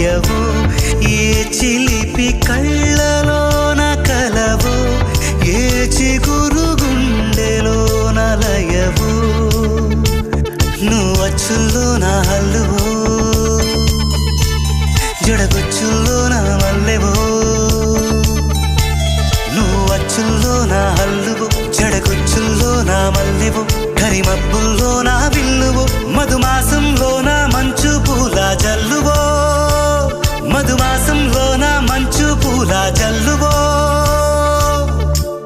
తీయవు ఏ చిలిపి కళ్ళలోన కలవు. ఏ చిగురు గుండెలోన లయవు నువ్వు వచ్చుల్లో నా హల్లువు. జడగొచ్చుల్లో నా మల్లెవు. నువ్వు వచ్చుల్లో నా హల్లువు. జడగొచ్చుల్లో నా మల్లెవు. కరిమబ్బుల్లో నా